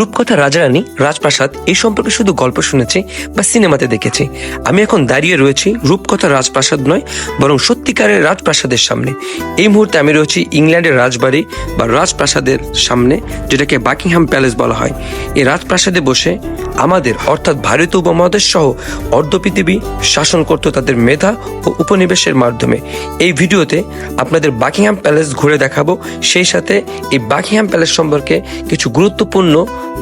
রূপকথা রাজারানী, রাজপ্রাসাদ এই সম্পর্কে শুধু গল্প শুনেছি বা সিনেমাতে দেখেছি। আমি এখন দাঁড়িয়ে রয়েছি রূপকথা রাজপ্রাসাদ নয়, বরং সত্যিকারের রাজপ্রাসাদের সামনে। এই মুহূর্তে আমি রয়েছি ইংল্যান্ডের রাজবাড়ি বা রাজপ্রাসাদের সামনে, যেটাকে বাকিংহাম প্যালেস বলা হয়। এই রাজপ্রাসাদে বসে আমাদের, অর্থাৎ ভারত উপমহাদেশ সহ অর্ধ পৃথিবী শাসন করত তাদের মেধা ও উপনিবেশের মাধ্যমে। এই ভিডিওতে আপনাদের বাকিংহাম প্যালেস ঘুরে দেখাবো। সেই সাথে এই বাকিংহাম প্যালেস সম্পর্কে কিছু গুরুত্বপূর্ণ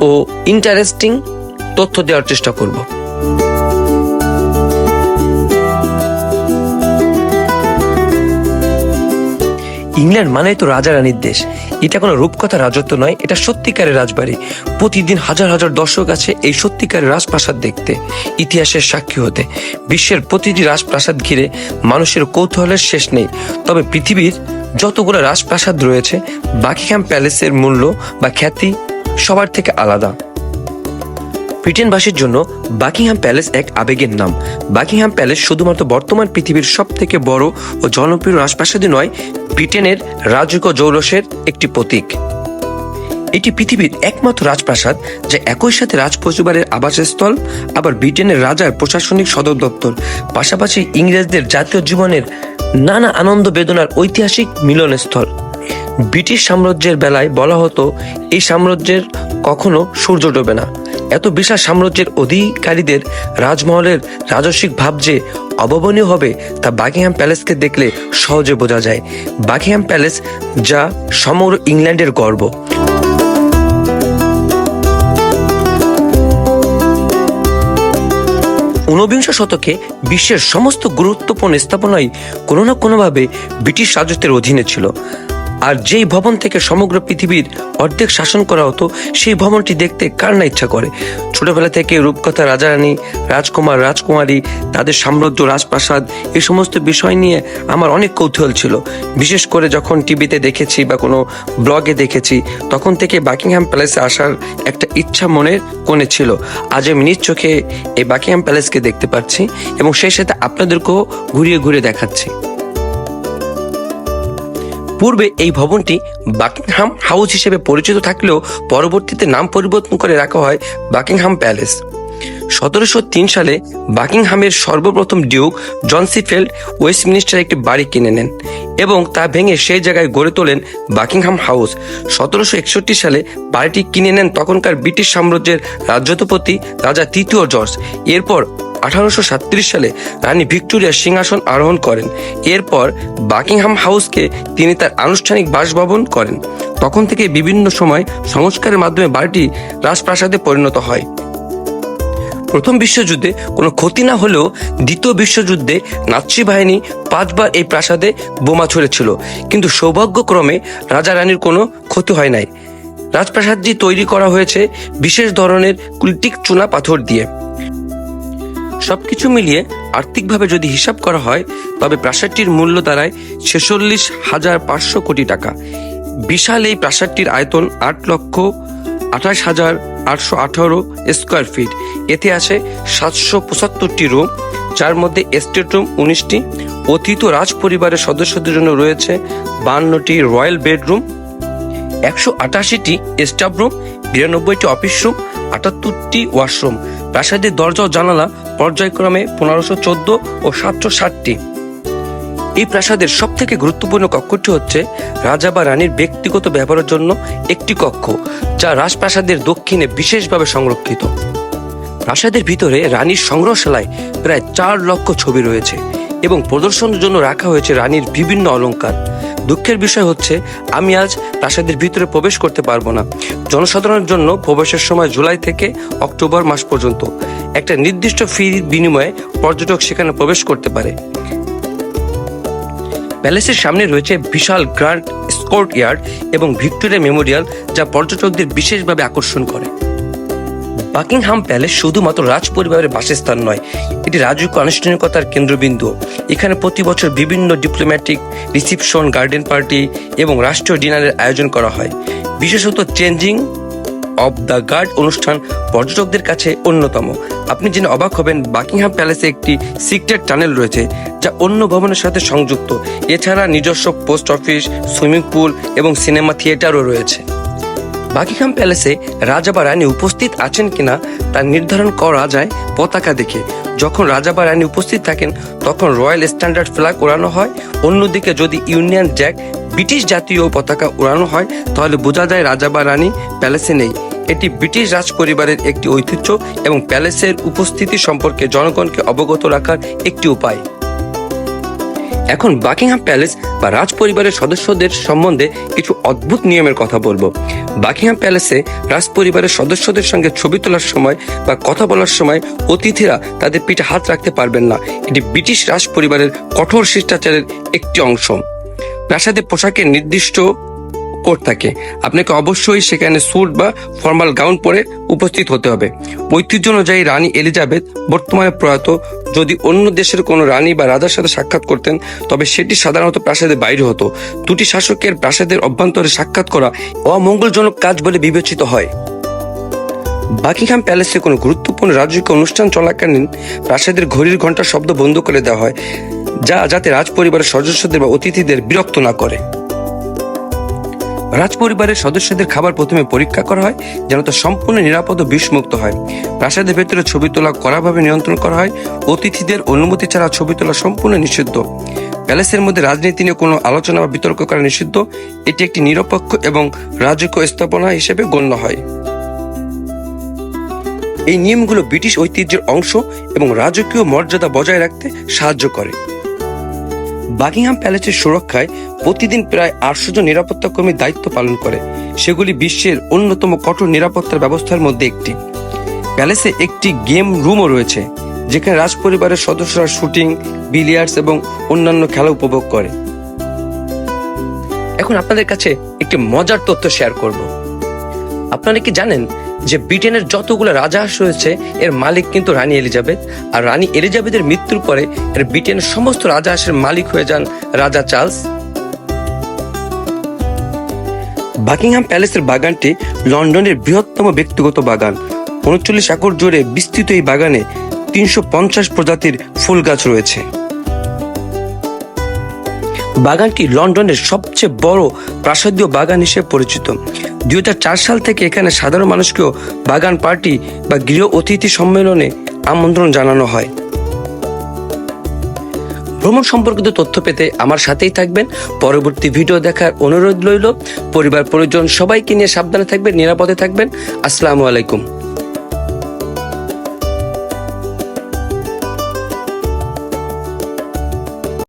ও ইন্টারেস্টিং তথ্য দেওয়ার চেষ্টা করব। ইংল্যান্ড মানেই তো রাজা রানীর দেশ। এটা কোনো রূপকথা রাজত্ব নয়, এটা সত্যিকারের রাজবাড়ি। প্রতিদিন হাজার হাজার দর্শক আছে এই সত্যিকারের রাজপ্রাসাদ দেখতে, ইতিহাসের সাক্ষী হতে। বিশ্বের প্রতিটি রাজপ্রাসাদ ঘিরে মানুষের কৌতূহলের শেষ নেই। তবে পৃথিবীর যতগুলো রাজপ্রাসাদ রয়েছে বাকিংহাম প্যালেসের মূল্য বা খ্যাতি সবার থেকে আলাদা। ব্রিটেনবাসীর জন্য বাকিংহাম প্যালেস এক আবেগের নাম। বাকিংহাম প্যালেস শুধুমাত্র বর্তমান পৃথিবীর সব থেকে বড় ও জনপ্রিয় রাজপ্রাসাদই নয়, ব্রিটেনের রাজকীয় জৌলসের একটি প্রতীক। এটি পৃথিবীর একমাত্র রাজপ্রাসাদ যা একই সাথে রাজপরিবারের আবাসস্থল, আবার ব্রিটেনের রাজার প্রশাসনিক সদর দপ্তর। পাশাপাশি ইংরেজদের জাতীয় জীবনের নানা আনন্দ বেদনার ঐতিহাসিক মিলনস্থল। ব্রিটিশ সাম্রাজ্যের বেলায় বলা হতো, এই সাম্রাজ্যের কখনো সূর্য ডোবে না। এত বিশাল সাম্রাজ্যের অধিকারীদের রাজমহলের রাজস্বিক ভাব যে অভাবনীয় হবে তা বাকিংহাম প্যালেসকে দেখলে সহজে বোঝা যায়। বাকিংহাম প্যালেস যা সমগ্র ইংল্যান্ডের গর্ব। ঊনবিংশ শতকে বিশ্বের সমস্ত গুরুত্বপূর্ণ স্থাপনাই কোনো না কোনোভাবে ব্রিটিশ রাজত্বের অধীনে ছিল। আর যেই ভবন থেকে সমগ্র পৃথিবীর অর্ধেক শাসন করা হতো, সেই ভবনটি দেখতে কার না ইচ্ছা করে? ছোটবেলা থেকে রূপকথা রাজারানী, রাজকুমার, রাজকুমারী, তাদের সাম্রাজ্য, রাজপ্রাসাদ, এই সমস্ত বিষয় নিয়ে আমার অনেক কৌতূহল ছিল। বিশেষ করে যখন টিভিতে দেখেছি বা কোনো ব্লগে দেখেছি, তখন থেকে বাকিংহাম প্যালেসে আসার একটা ইচ্ছা মনের কোণে ছিল। আজ আমি নিজ চোখে এই বাকিংহাম প্যালেসকে দেখতে পাচ্ছি এবং সেই সাথে আপনাদেরকেও ঘুরিয়ে ঘুরিয়ে দেখাচ্ছি। পূর্বে এই ভবনটি বাকিংহাম হাউস হিসেবে পরিচিত থাকলেও পরবর্তীতে নাম পরিবর্তন করে রাখা হয় বাকিংহাম প্যালেস। সতেরোশো তিন সালে বাকিংহামের সর্বপ্রথম ডিউক জন সিফেল্ড ওয়েস্টমিনিস্টার একটি বাড়ি কিনে নেন এবং তা ভেঙে সেই জায়গায় গড়ে তোলেন বাকিংহাম হাউস। সতেরোশো একষট্টি সালে বাড়িটি কিনে নেন তখনকার ব্রিটিশ সাম্রাজ্যের রাজ্যতপতি রাজা তৃতীয় জর্জ। এরপর আঠারোশো সালে রানী ভিক্টোরিয়া সিংহাসন আরোহণ করেন। এরপর বাকিংহাম হাউসকে তিনি তার আনুষ্ঠানিক বাসভবন করেন। তখন থেকে বিভিন্ন সময় সংস্কারের মাধ্যমে বাড়িটি রাজপ্রাসাদে পরিণত হয়। প্রথম বিশ্বযুদ্ধে কোনো ক্ষতি না হলেও দ্বিতীয় বিশ্বযুদ্ধে নাৎসি বাহিনী পাঁচবার এই প্রাসাদে বোমা ছড়েছিল। কিন্তু সৌভাগ্যক্রমে রাজা রানীর কোনো ক্ষতি হয় নাই। রাজপ্রাসাদটি তৈরি করা হয়েছে বিশেষ ধরনের কুলটিক চুনা পাথর দিয়ে। সবকিছু মিলিয়ে আর্থিকভাবে যদি হিসাব করা হয়, তবে প্রাসাদটির মূল্য দাঁড়ায় ছেচল্লিশ হাজার পাঁচশো কোটি টাকা। বিশাল এই প্রাসাদটির আয়তন আট লক্ষ আঠাশ হাজার আটশো আঠারো স্কোয়ার ফিট। এতে আছে সাতশো পঁচাত্তরটি রুম, যার মধ্যে এস্টেট রুম উনিশটি, অতীত রাজ পরিবারের সদস্যদের জন্য রয়েছে বান্নটি রয়্যাল বেডরুম, একশো আটাশিটি স্টাফ রুম, বিরানব্বইটি অফিস রুম আটাত্তরটি ওয়াশরুম। প্রাসাদের দরজা ও জানালা পর্যায়ক্রমে পনেরোশো চোদ্দ ও সাতশো ষাটটি। এই প্রাসাদের সব থেকে গুরুত্বপূর্ণ কক্ষটি হচ্ছে রাজা বা রানীর ব্যক্তিগত ব্যবহারের জন্য একটি কক্ষ, যা রাজপ্রাসাদের দক্ষিণে বিশেষভাবে সংরক্ষিত। প্রাসাদের ভিতরে রানীর সংগ্রহশালায় প্রায় চার লক্ষ ছবি রয়েছে এবং প্রদর্শনের জন্য রাখা হয়েছে রানীর বিভিন্ন অলংকার। দুঃখের বিষয় হচ্ছে, আমি আজ প্রাসাদের ভিতরে প্রবেশ করতে পারব না। জনসাধারণের জন্য প্রবেশের সময় জুলাই থেকে অক্টোবর মাস পর্যন্ত। একটা নির্দিষ্ট ফির বিনিময়ে পর্যটক সেখানে প্রবেশ করতে পারে। প্যালেসের সামনে রয়েছে বিশাল গ্র্যান্ড স্কোর্ট ইয়ার্ড এবং ভিক্টোরিয়া মেমোরিয়াল, যা পর্যটকদের বিশেষভাবে আকর্ষণ করে। বাকিংহাম প্যালেস শুধুমাত্র রাজ পরিবারের বাসস্থান নয়, এটি রাজকীয় আনুষ্ঠানিকতার কেন্দ্রবিন্দু। এখানে প্রতি বছর বিভিন্ন ডিপ্লোম্যাটিক রিসিপশন গার্ডেন পার্টি এবং রাষ্ট্রীয় ডিনারের আয়োজন করা হয়। বিশেষত চেঞ্জিং অব দ্য গার্ড অনুষ্ঠান পর্যটকদের কাছে অন্যতম। আপনি জেনে অবাক হবেন, বাকিংহাম প্যালেসে একটি সিক্রেট টানেল রয়েছে, যা অন্য ভবনের সাথে সংযুক্ত। এছাড়া নিজস্ব পোস্ট অফিস সুইমিং পুল এবং সিনেমা থিয়েটারও রয়েছে। বাকিখাম প্যালেসে রাজা বা রানী উপস্থিত আছেন কিনা তা নির্ধারণ করা যায় পতাকা দেখে। যখন রাজা বা রানী উপস্থিত থাকেন, তখন রয়্যাল স্ট্যান্ডার্ড ফ্ল্যাগ ওড়ানো হয়। অন্যদিকে যদি ইউনিয়ন জ্যাক ব্রিটিশ জাতীয় পতাকা উড়ানো হয়, তাহলে বোঝা যায় রাজা বা রানী প্যালেসে নেই। এটি ব্রিটিশ রাজ পরিবারের একটি ঐতিহ্য এবং প্যালেসের উপস্থিতি সম্পর্কে জনগণকে অবগত রাখার একটি উপায়। এখন বাকিংহাম প্যালেস বা রাজ পরিবারের সদস্যদের সম্বন্ধে কিছু অদ্ভুত নিয়মের কথা বলব। বাকিংহাম প্যালেসে রাজ পরিবারের সদস্যদের সঙ্গে ছবি তোলার সময় বা কথা বলার সময় অতিথিরা তাদের পিঠে হাত রাখতে পারবেন না। এটি ব্রিটিশ রাজ পরিবারের কঠোর শিষ্টাচারের একটি অংশ। প্রাসাদে পোশাকের নির্দিষ্ট কোড থাকে। আপনাকে অবশ্যই সেখানে স্যুট বা ফর্মাল গাউন পরে উপস্থিত হতে হবে। ঐতিহ্য অনুযায়ী রানী এলিজাবেথ বর্তমানে প্রয়াত যদি অন্য দেশের কোনো রানী বা রাজার সাথে সাক্ষাৎ করতেন, তবে সেটি সাধারণত প্রাসাদের বাইরে হতো। দুটি শাসকের প্রাসাদের অভ্যন্তরে সাক্ষাৎ করা অমঙ্গলজনক কাজ বলে বিবেচিত হয়। বাকিংহাম প্যালেসে কোনো গুরুত্বপূর্ণ রাজকীয় অনুষ্ঠান চলাকালীন প্রাসাদের ঘড়ির ঘণ্টার শব্দ বন্ধ করে দেওয়া হয়, যা যাতে রাজ পরিবারের সদস্যদের বা অতিথিদের বিরক্ত না করে। রাজপরিবারের সদস্যদের খাবার প্রথমে পরীক্ষা করা হয়, যেন তা সম্পূর্ণ নিরাপদ ও বিষমুক্ত হয়। প্রাসাদের ভেতরে ছবি তোলা কড়াভাবে নিয়ন্ত্রণ করা হয়। অতিথিদের অনুমতি ছাড়া ছবি তোলা সম্পূর্ণ নিষিদ্ধ। প্যালেসের মধ্যে রাজনীতি নিয়ে কোনো আলোচনা বা বিতর্ক করা নিষিদ্ধ। এটি একটি নিরপেক্ষ এবং রাজকীয় স্থাপনা হিসেবে গণ্য হয়। এই নিয়মগুলো ব্রিটিশ ঐতিহ্যের অংশ এবং রাজকীয় মর্যাদা বজায় রাখতে সাহায্য করে। বাকিংহাম প্যালেসের সুরক্ষায় প্রতিদিন প্রায় আটশো জন নিরাপত্তা কর্মী দায়িত্ব পালন করে। সেগুলি বিশ্বের অন্যতম কঠোর নিরাপত্তার ব্যবস্থার মধ্যে একটি। প্যালেসে একটি গেম রুমও রয়েছে, যেখানে রাজপরিবারের সদস্যরা শুটিং, বিলিয়ার্ডস এবং অন্যান্য খেলা উপভোগ করে। এখন আপনাদের কাছে একটি মজার তথ্য শেয়ার করব। আপনারা কি জানেন যে ব্রিটেনের যতগুলো রাজহাঁস রয়েছে, এর মালিক কিন্তু রানী এলিজাবেথ। আর রানী এলিজাবেথের মৃত্যুর পরে এর ব্রিটেনের সমস্ত রাজহাঁসের মালিক হয়ে যান রাজা চার্লস। বাকিংহাম প্যালেসের বাগানটি লন্ডনের বৃহত্তম ব্যক্তিগত বাগান। উনচল্লিশ একর জুড়ে বিস্তৃত এই বাগানে তিনশো পঞ্চাশ প্রজাতির ফুল গাছ রয়েছে। বাগানটি লন্ডনের সবচেয়ে বড় প্রাসাদীয় বাগান হিসেবে পরিচিত। দুই হাজার চার সাল থেকে এখানে সাধারণ মানুষকেও বাগান, পার্টি বা গৃহ অতিথি সম্মেলনে আমন্ত্রণ জানানো হয়। ভ্রমণ সম্পর্কিত তথ্য পেতে আমার সাথেই থাকবেন। পরবর্তী ভিডিও দেখার অনুরোধ রইল। পরিবার, পরিজন সবাইকে নিয়ে সাবধানে থাকবেন, নিরাপদে থাকবেন। আসসালামু আলাইকুম।